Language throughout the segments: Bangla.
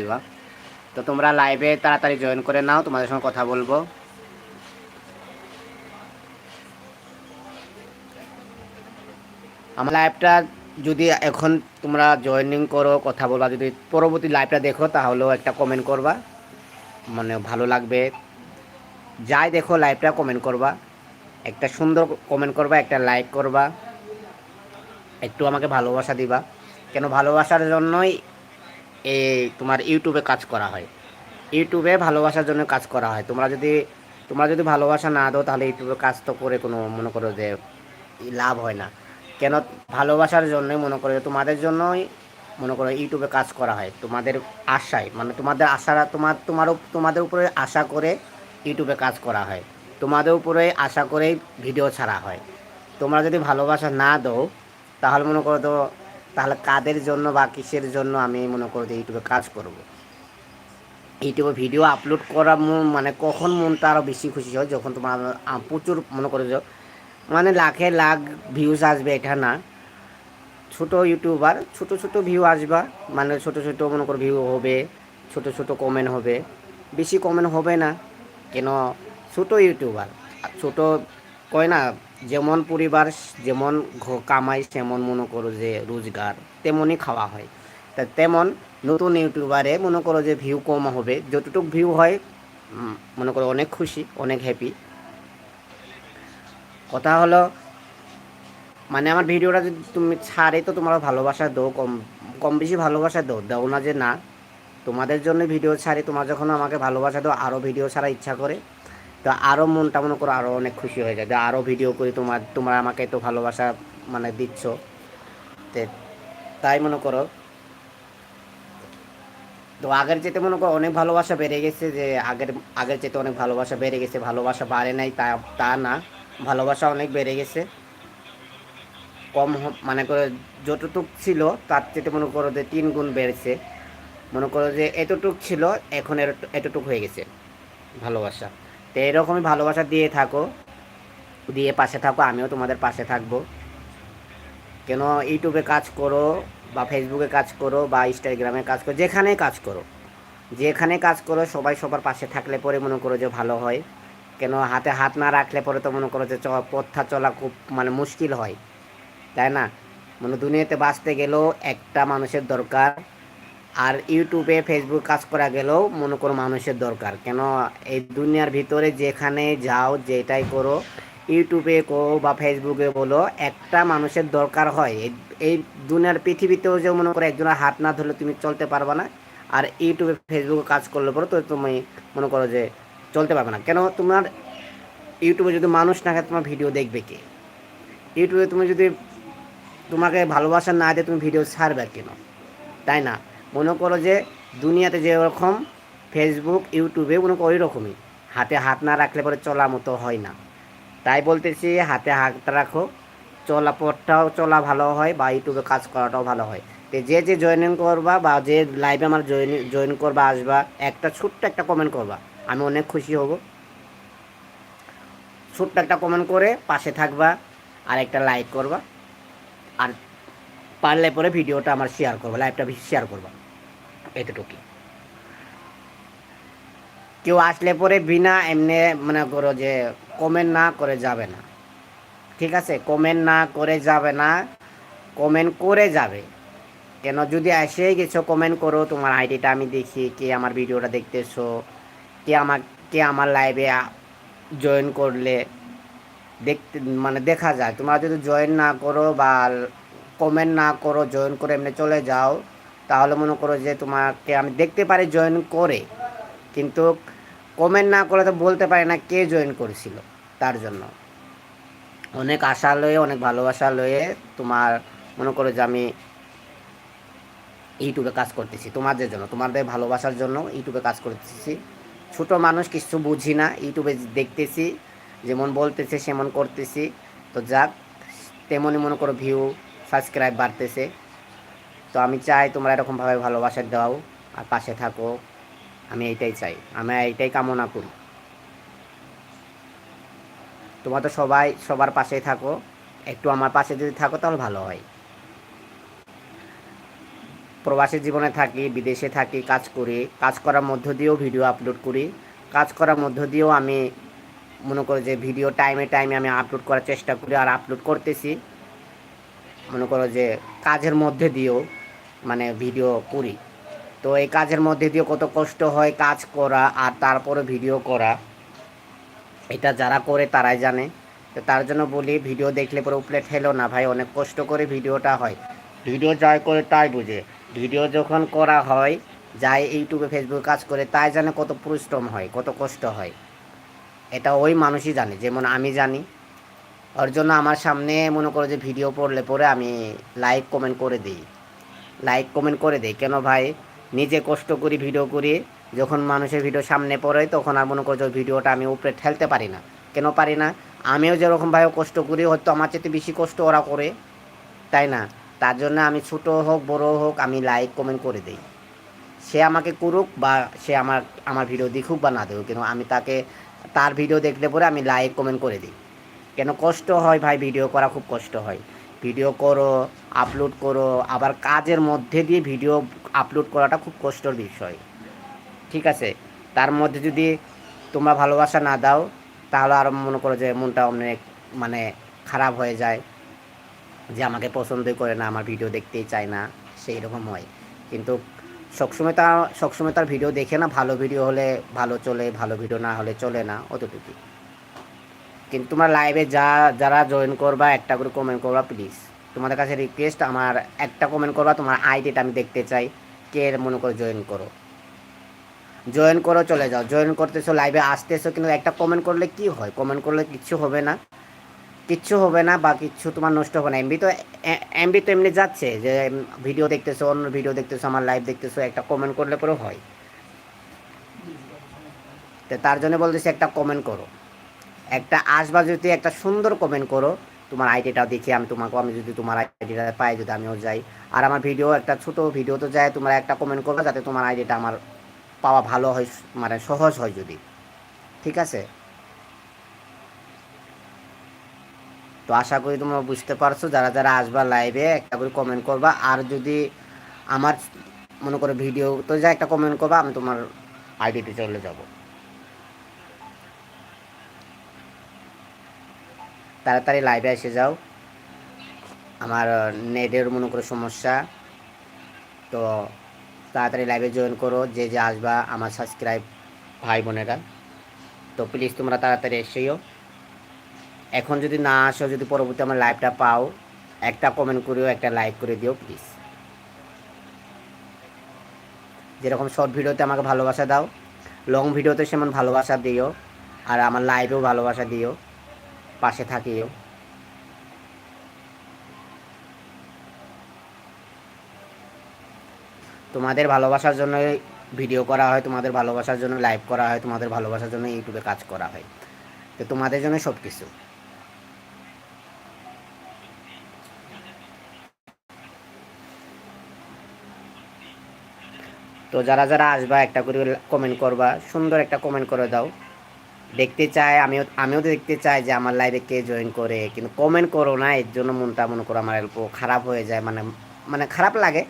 দিবা। তো তোমরা লাইভে তাড়াতাড়ি জয়েন করে নাও, তোমাদের সঙ্গে কথা বলব। আমার লাইভটা যদি এখন তোমরা জয়েনিং করো, কথা বলবা, যদি পরবর্তী লাইভটা দেখো, তাহলেও একটা কমেন্ট করবা। মানে ভালো লাগবে। যাই দেখো লাইভটা কমেন্ট করবা। একটা সুন্দর কমেন্ট করবা, একটা লাইক করবা। একটু আমাকে ভালোবাসা দিবা। কেন ভালোবাসার জন্যই এই তোমার ইউটিউবে কাজ করা হয়। ইউটিউবে ভালোবাসার জন্য কাজ করা হয়। তোমরা যদি তোমরা যদি ভালোবাসা না দাও, তাহলে ইউটিউবে কাজ তো করে কোনো মনে করো যে লাভ হয় না। কেন? ভালোবাসার জন্যই মনে করো তোমাদের জন্যই মনে করো ইউটিউবে কাজ করা হয়। তোমাদের আশায় মানে তোমাদের আশা তোমার তোমার তোমাদের উপরে আশা করে ইউটিউবে কাজ করা হয়। তোমাদের উপরে আশা করেই ভিডিও ছাড়া হয়। তোমরা যদি ভালোবাসা না দাও, তাহলে মনে করো তো তাহলে কাদের জন্য বা কিসের জন্য আমি মনে করি যে ইউটিউবে কাজ করব। ইউটিউবে ভিডিও আপলোড করা মন- কখন মনটা আরও বেশি খুশি হয়, যখন তোমার প্রচুর মনে করো মানে লাখে লাখ ভিউজ আসবে এটা না। ছোট ইউটিউবার ছোট ছোট ভিউ আসবা মানে ছোট ছোট মনে করো ভিউ হবে, ছোট ছোট কমেন্ট হবে। বেশি কমেন্ট হবে না, কেন? ছোট ইউটিউবার ছোট কয় না যেমন পরিবার, যেমন কামাই, সেমন মনে করো যে রোজগার, তেমনই খাওয়া হয়। তা তেমন নতুন ইউটিউবারে মনে করো যে ভিউ কম হবে। যতটুকু ভিউ হয় মনে করো অনেক খুশি, অনেক হ্যাপি কথা হলো মানে আমার ভিডিওটা যদি তুমি ছাড়ে তো তোমার ভালোবাসা দাও, কম কম বেশি ভালোবাসা দাও। দাও না যে না, তোমাদের জন্য ভিডিও ছাড়ে, তোমার যখন আমাকে ভালোবাসা দাও আরও ভিডিও ছাড়া ইচ্ছা করে। তো আরও মনটা মনে করো আরও অনেক খুশি হয়ে যায়। আরও ভিডিও করি, তোমার, তোমরা আমাকে তো ভালোবাসা মানে দিচ্ছ। তে তাই মনে করো। তো আগের যেতে মনে করো অনেক ভালোবাসা বেড়ে গেছে যে আগের আগের যেতে অনেক ভালোবাসা বেড়ে গেছে, ভালোবাসা বাড়ে নাই তা তা না, ভালোবাসা অনেক বেড়ে গেছে। কম মানে করে যতটুক ছিল তার চেয়ে মনে করো যে তিন গুণ বেড়েছে। মনে করো যে এতটুক ছিল, এখন এতটুক হয়ে গেছে ভালোবাসা। তো এরকমই ভালোবাসা দিয়ে থাকো, দিয়ে পাশে থাকো, আমিও তোমাদের পাশে থাকব। কেন ইউটিউবে কাজ করো বা ফেসবুকে কাজ করো বা ইনস্টাগ্রামে কাজ করো যেখানে কাজ করো। যেখানে কাজ করো, সবাই সবার পাশে থাকলে পরে মনে করো যে ভালো হয়। কেন হাতে হাত না রাখলে পরে তো মনে করো যে পথটা চলা খুব মানে মুশকিল হয়। তাই না? মানে দুনিয়াতে বাঁচতে গেলেও একটা মানুষের দরকার আর ইউটিউবে ফেসবুক কাজ করা গেলেও মনে করো মানুষের দরকার। কেন এই দুনিয়ার ভিতরে যেখানে যাও, যেটাই করো, ইউটিউবে কো বা ফেসবুকে বলো, একটা মানুষের দরকার হয়। এই- দুনিয়ার পৃথিবীতেও যে মনে করো একজনের হাত না ধরলে তুমি চলতে পারবে না, আর ইউটিউবে ফেসবুকে কাজ করলে পরে তো তুমি মনে করো যে চলতে পারবে না। কেন তোমার ইউটিউবে যদি মানুষ না থাকে, তোমার ভিডিও দেখবে কে? ইউটিউবে তুমি যদি তোমাকে ভালোবাসা না দিয়ে, তুমি ভিডিও ছাড়বে কেন? তাই না? মনে করো যে দুনিয়াতে যেরকম ফেসবুক ইউটিউবে মনে করো ওই রকমই হাতে হাত না রাখলে পরে চলার মতো হয় না। তাই বলতেছি হাতে হাত রাখো, চলা পথটাও চলা ভালো হয় বা ইউটিউবে কাজ করাটাও ভালো হয়। তো যে যে জয়েনিং করবা বা যে লাইভে আমার জয়েন জয়েন করবা, আসবা, একটা ছোট্ট একটা কমেন্ট করবা, আমি অনেক খুশি হব। ছোট্ট একটা কমেন্ট করে পাশে থাকবা আর একটা লাইক করবা, আর পারলে পরে ভিডিওটা আমার শেয়ার করব লাইভটা শেয়ার করব। এতটুকুই। কেউ আসলে পরে বিনা এমনি মনে করো যে কমেন্ট না করে যাবে না। ঠিক আছে? কমেন্ট না করে যাবে না। কমেন্ট করে যাবে। কেন? যদি এসেই গেছো কমেন্ট করো, তোমার আইডিটা আমি দেখি, কে আমার ভিডিওটা দেখতেছো, কে আমার কে আমার লাইভে জয়েন করলে দেখতে মানে দেখা যায়। তোমরা যদি জয়েন না করো বা কমেন্ট না করো জয়েন করে এমনি চলে যাও তাহলে মনে করো যে তোমাকে আমি দেখতে পারি জয়েন করে, কিন্তু কমেন্ট না করে তো বলতে পারি না কে জয়েন করেছিল তার জন্য। অনেক আশা লয়ে, অনেক ভালোবাসা লয়ে তোমার মনে করো যে আমি ইউটিউবে কাজ করতেছি, তোমাদের জন্য, তোমাদের ভালোবাসার জন্য ইউটিউবে কাজ করতেছি। ছোট মানুষ কিছু বুঝি না ইউটিউবে দেখতেছি, যেমন বলতেছে সেমন করতেছি। তো যাক, তেমনই মনে করো ভিউ সাবস্ক্রাইব বাড়তেছে। তো আমি চাই তোমরা এরকমভাবে ভালোবাসা দাও আর পাশে থাকো। আমি এইটাই চাই। আমি এইটাই কামনা করি। তোমরা তো সবাই সবার পাশেই থাকো। একটু আমার পাশে যদি থাকো তাহলে ভালো হয়। প্রবাসী জীবনে থাকি, বিদেশে থাকি, কাজ করি। কাজ করার মধ্য দিয়েও ভিডিও আপলোড করি। কাজ করার মধ্য দিয়েও আমি মনে করো যে ভিডিও টাইমে টাইমে আমি আপলোড করার চেষ্টা করি আর আপলোড করতেছি। মনে করো যে কাজের মধ্যে দিয়েও। মানে ভিডিও করি। তো এই কাজের মধ্যে দিয়ে কত কষ্ট হয় কাজ করা আর তারপরে ভিডিও করা। এটা যারা করে তারাই জানে। তো তার জন্য বলি, ভিডিও দেখলে পরে উপলে ঠেলো না ভাই, অনেক কষ্ট করে ভিডিওটা হয়। ভিডিও যাই করে তাই বুঝে। ভিডিও যখন করা হয়, যাই ইউটিউবে, ফেসবুকে কাজ করে, তাই জানে কত পরিশ্রম হয়, কত কষ্ট হয়। এটা ওই মানুষই জানে, যেমন আমি জানি। ওর জন্য আমার সামনে মনে করো যে ভিডিও পড়লে পরে আমি লাইক কমেন্ট করে দিই। লাইক কমেন্ট করে দিই কেন ভাই? নিজে কষ্ট করি ভিডিও করি যখন মানুষের ভিডিও সামনে পড়ে, তখন আর মনে করো যে ওই ভিডিওটা আমি উপরে ঠেলতে পারি না। কেন পারি না? আমিও যেরকমভাবে কষ্ট করি, হয়তো আমার চেয়ে বেশি কষ্ট ওরা করে। তাই না? তার জন্য আমি ছোটো হোক, বড় হোক, আমি লাইক কমেন্ট করে দিই। সে আমাকে করুক বা সে আমার আমার ভিডিও দেখুক বা না দেখুক, কিন্তু আমি তাকে, তার ভিডিও দেখলে পরে আমি লাইক কমেন্ট করে দিই। কেন কষ্ট হয় ভাই ভিডিও করা খুব কষ্ট হয়। ভিডিও করো আপলোড করো, আবার কাজের মধ্যে দিয়ে ভিডিও আপলোড করাটা খুব কষ্টর বিষয়। ঠিক আছে? তার মধ্যে যদি তোমরা ভালোবাসা না দাও, তাহলে আরও মনে করো যে মনটা অনেক মানে খারাপ হয়ে যায়, যে আমাকে পছন্দই করে না, আমার ভিডিও দেখতেই চায় না সেই রকম হয়। কিন্তু সবসময় তার সবসময় তার ভিডিও দেখে না, ভালো ভিডিও হলে ভালো চলে, ভালো ভিডিও না হলে চলে না, অতটুকুই। কিন্তু তোমরা লাইভে যা, যারা জয়েন করবা, একটা করে কমেন্ট করবা প্লিজ তোমাদের কাছে রিকোয়েস্ট আমার একটা কমেন্ট করবা, তোমার আইডিটা আমি দেখতে চাই। কে মনে করে জয়েন করো? জয়েন করো, চলে যাও। জয়েন করতেছো লাইভে আসতেছো, কিন্তু একটা কমেন্ট করলে কি হয়? কমেন্ট করলে কিচ্ছু হবে না। কিচ্ছু হবে না বা কিচ্ছু তোমার নষ্ট হবে না। এমবি তো এমবি তো এমনি যাচ্ছে যে ভিডিও দেখতেছো, অন্য ভিডিও দেখতেছো, আমার লাইভ দেখতেছো, একটা কমেন্ট করলে পরে হয়। তো তার জন্য বলতেছি, একটা কমেন্ট করো। একটা আসবা যদি একটা সুন্দর কমেন্ট করো, তোমার আইডিটাও দেখি, আমি তোমাকে, আমি যদি তোমার আইডিটা পাই, যদি আমিও যাই। আর আমার ভিডিও একটা ছোট ভিডিও তো যায়, তোমরা একটা কমেন্ট করবে, যাতে তোমার আইডিটা আমার পাওয়া ভালো হয় মানে সহজ হয় যদি। ঠিক আছে? তো আশা করি তোমরা বুঝতে পারছ, যারা যারা আসবা লাইভে একটা করে কমেন্ট করবা। আর যদি আমার মনে করো ভিডিও তো যা একটা কমেন্ট করবা, আমি তোমার আইডিতে চলে যাব। তাড়াতাড়ি লাইভে এসে যাও। আমার নেটের মনে করো সমস্যা। তো তাড়াতাড়ি লাইভে জয়েন করো, যে যে আসবা, আমার সাবস্ক্রাইব ভাই বোনেরা। তো প্লিজ তোমরা তাড়াতাড়ি এসেও এখন যদি না আসো, যদি পরবর্তী আমার লাইভটা পাও, একটা কমেন্ট করেও, একটা লাইক করে দিও প্লিজ যেরকম শর্ট ভিডিওতে আমাকে ভালোবাসা দাও লং ভিডিওতে সেমন ভালোবাসা দিও, আর আমার লাইভেও ভালোবাসা দিও। পাশে থাকিও তোমাদের ভালোবাসার জন্য ভিডিও করা হয়, তোমাদের ভালোবাসার জন্য লাইভ করা হয়, তোমাদের ভালোবাসার জন্য ইউটিউবে কাজ করা হয়। তো তোমাদের জন্য সব কিছু তো যারা যারা আসবা, একটা করে কমেন্ট করবা, সুন্দর একটা কমেন্ট করে দাও। দেখতে চাই আমিও আমিও দেখতে চাই যে আমার লাইভে কে জয়েন করে, কিন্তু কমেন্ট করো না, এর জন্য মনটা মনে করো আমার অল্প খারাপ হয়ে যায় মানে মানে খারাপ লাগে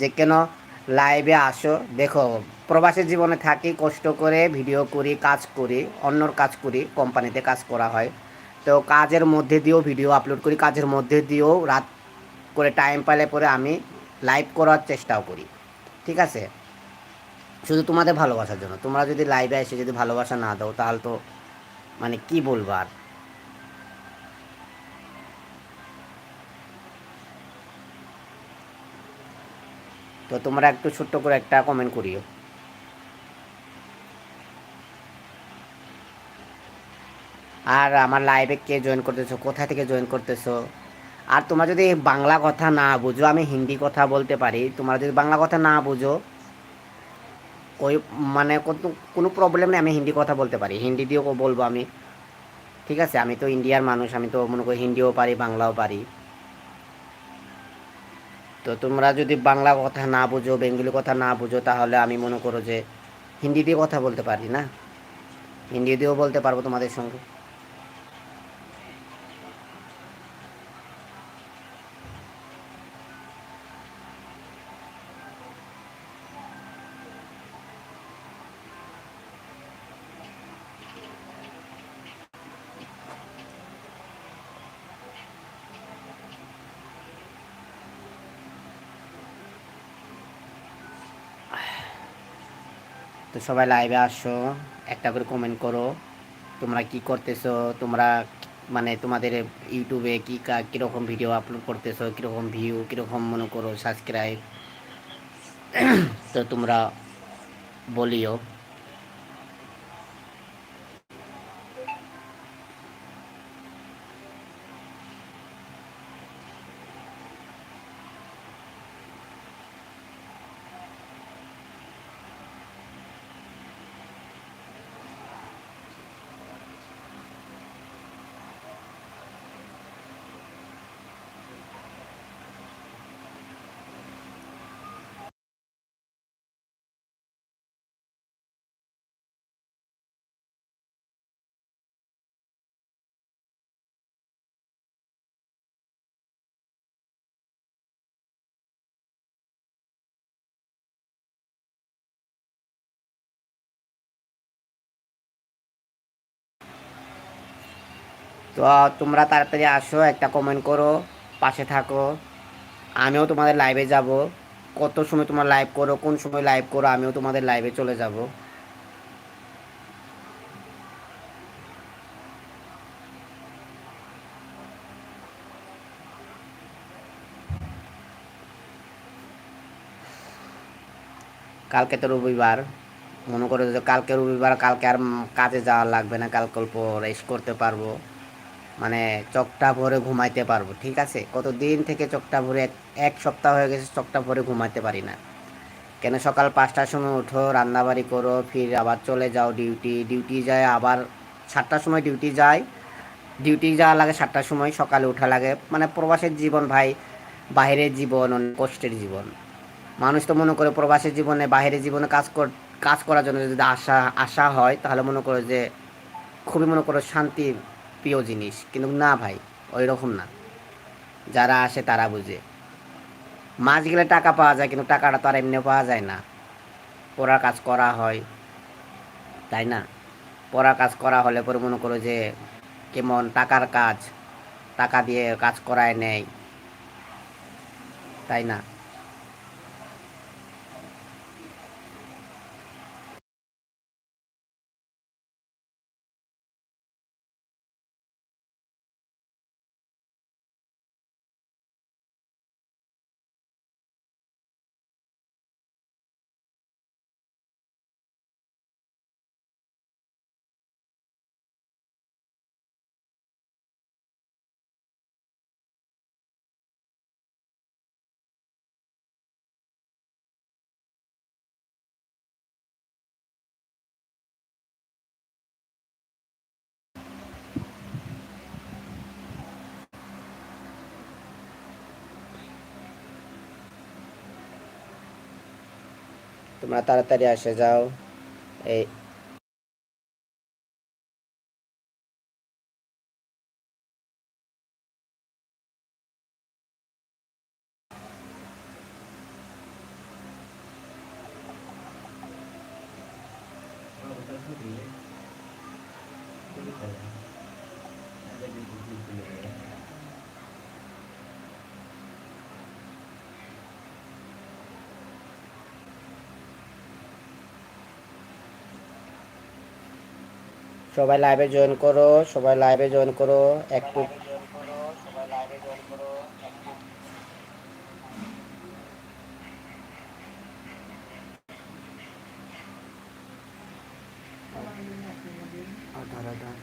যে কেন লাইভে আসো, দেখো প্রবাসী জীবনে থাকি, কষ্ট করে ভিডিও করি, কাজ করি, অন্যর কাজ করি কোম্পানিতে কাজ করা হয়। তো কাজের মধ্যে দিয়েও ভিডিও আপলোড করি, কাজের মধ্যে দিয়েও রাত করে টাইম পাইলে পরে আমি লাইভ করার চেষ্টাও করি। ঠিক আছে? শুধু তোমাদের ভালোবাসার জন্য। তোমরা যদি লাইভে এসে যদি ভালোবাসা না দাও, তাহলে তো মানে কি বলব আর? তো তোমরা একটু ছোট্ট করে একটা কমেন্ট করিও। আর আমার লাইভে কে জয়েন করতেছো? কোথা থেকে জয়েন করতেছো? আর তোমরা যদি বাংলা কথা না বুঝো, আমি হিন্দি কথা বলতে পারি, তোমরা যদি বাংলা কথা না বুঝো ওই মানে কোনো প্রবলেম নেই, আমি হিন্দি কথা বলতে পারি। হিন্দি দিয়েও বলব আমি। ঠিক আছে? আমি তো ইন্ডিয়ার মানুষ, আমি তো মনে করি হিন্দিও পারি, বাংলাও পারি। তো তোমরা যদি বাংলা কথা না বুঝো, বেঙ্গলি কথা না বুঝো, তাহলে আমি মনে করো যে হিন্দি দিয়ে কথা বলতে পারি না? হিন্দি দিয়েও বলতে পারব তোমাদের সঙ্গে। তো সবাই লাইভে আসো, একটা করে কমেন্ট করো। তোমরা কি করতেছো? তোমরা মানে তোমাদের ইউটিউবে কী কীরকম ভিডিও আপলোড করতেছো? কীরকম ভিউ কীরকম মনে করো সাবস্ক্রাইব তো তোমরা বলিও। তো তোমরা তাড়াতাড়ি আসো, একটা কমেন্ট করো, পাশে থাকো। আমিও তোমাদের লাইভে যাব। কত সময় তোমার লাইভ করো, কোন সময় লাইভ করো, আমিও তোমাদের লাইভে চলে যাব। কালকে তো রবিবার। মনে করো যে কালকে রবিবার, কালকে আর কাজে যাওয়া লাগবে না, কালকে রেস্ট করতে পারব। মানে চকটা ভরে ঘুমাইতে পারব, ঠিক আছে? কত দিন থেকে চকটা ভরে, এক সপ্তাহ হয়ে গেছে চকটা ভরে ঘুমাইতে পারি না। কেন সকাল পাঁচটার সময় উঠো, রান্নাবাড়ি করো, ফির আবার চলে যাও ডিউটি ডিউটি যায় আবার সাতটার সময় ডিউটি যায়। ডিউটি যাওয়া লাগে সাতটার সময়, সকালে ওঠা লাগে। মানে প্রবাসের জীবন ভাই বাইরের জীবন অনেক কষ্টের জীবন। মানুষ তো মনে করে প্রবাসের জীবনে বাইরের জীবনে কাজ কর, কাজ করার জন্য যদি আশা আশা হয়, তাহলে মনে করো যে, খুবই মনে করো শান্তির প্রিয় জিনিস, কিন্তু না ভাই ওই রকম না। যারা আসে তারা বুঝে। মাছ গেলে টাকা পাওয়া যায়, কিন্তু টাকাটা তো আর এমনি পাওয়া যায় না। পড়ার কাজ করা হয়, তাই না? পড়ার কাজ করা হলে পরে মনে করো যে, কেমন টাকার কাজ, টাকা দিয়ে কাজ করায় নেয়, তাই না? তোমরা তাড়াতাড়ি আসে যাও। এই সবাই লাইভে জয়েন করো সবাই লাইভে জয়েন করো একটু আধার আধার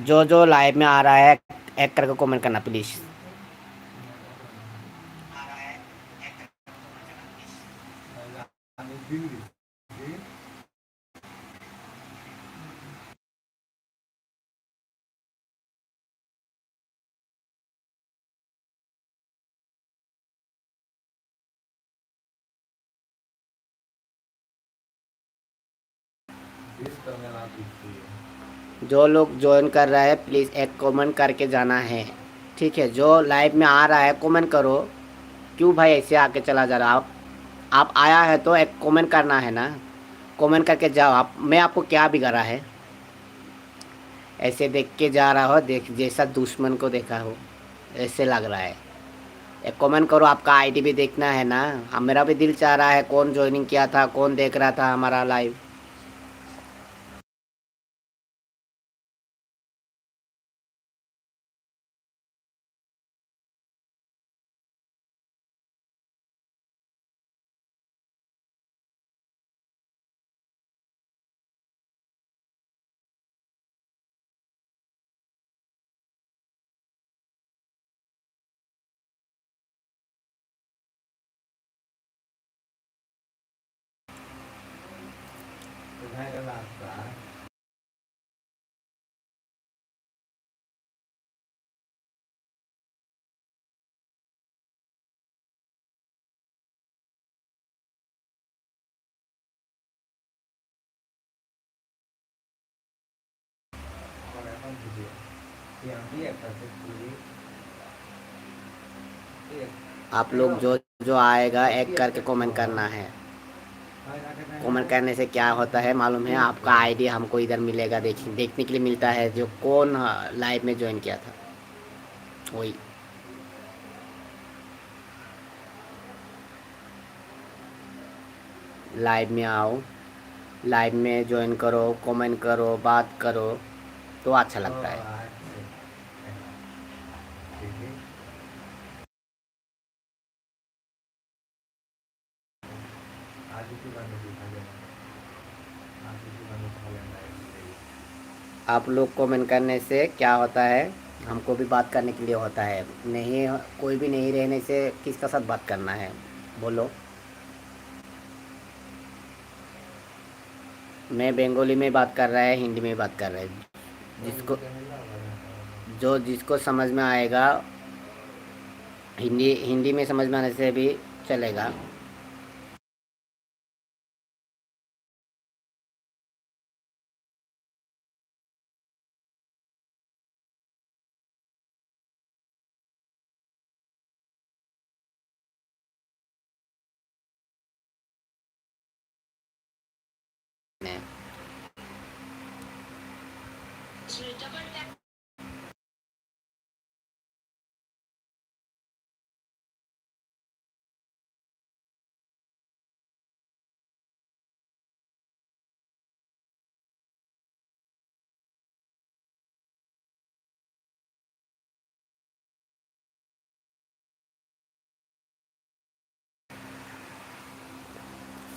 जो जो लाइव में आ रहा है एक करके कमेंट करना प्लीज़ जो लोग ज्वाइन कर रहा है प्लीज़ एक कमेंट करके जाना है। ठीक है, जो लाइव में आ रहा है कमेंट करो। क्यों भाई ऐसे आके चला जा रहा आप आप आया है तो एक कमेंट करना है ना? कमेंट करके जाओ। आप, मैं आपको क्या बिगाड़ा है? ऐसे देख के जा रहा हो, देख, जैसा दुश्मन को देखा हो, ऐसे लग रहा है। एक कमेंट करो, आपका आईडी भी देखना है ना? अब मेरा भी दिल चाह रहा है, कौन ज्वाइनिंग किया था, कौन देख रहा था हमारा लाइव आप लोग जो जो आएगा, एक करके कमेंट करना है। कमेंट करने से क्या होता है मालूम है? आपका आईडी हमको इधर मिलेगा, देख, देखने के लिए मिलता है जो कौन लाइव में ज्वाइन किया था। वही। लाइव में आओ। लाइव में ज्वाइन करो कमेंट करो, बात करो तो अच्छा लगता है। आप लोग कमेंट करने से क्या होता है? हमको भी बात करने के लिए होता है। नहीं, कोई भी नहीं रहने से किसका साथ बात करना है? बोलो। मैं बंगाली में बात कर रहा है, हिंदी में बात कर रहा है। जिसको जो जिसको समझ में आएगा, हिंदी हिंदी में समझ में आने से भी चलेगा।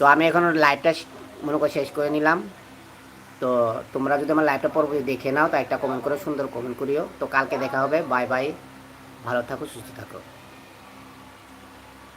তো আমি এখন লাইটটা মনে করে শেষ করে নিলাম। তো তোমরা যদি আমার লাইটটা পর দেখে নাও, তো একটা কমেন্ট করে সুন্দর কমেন্ট করিও। তো কালকে দেখা হবে বাই বাই ভালো থাকো, সুস্থ থাকো।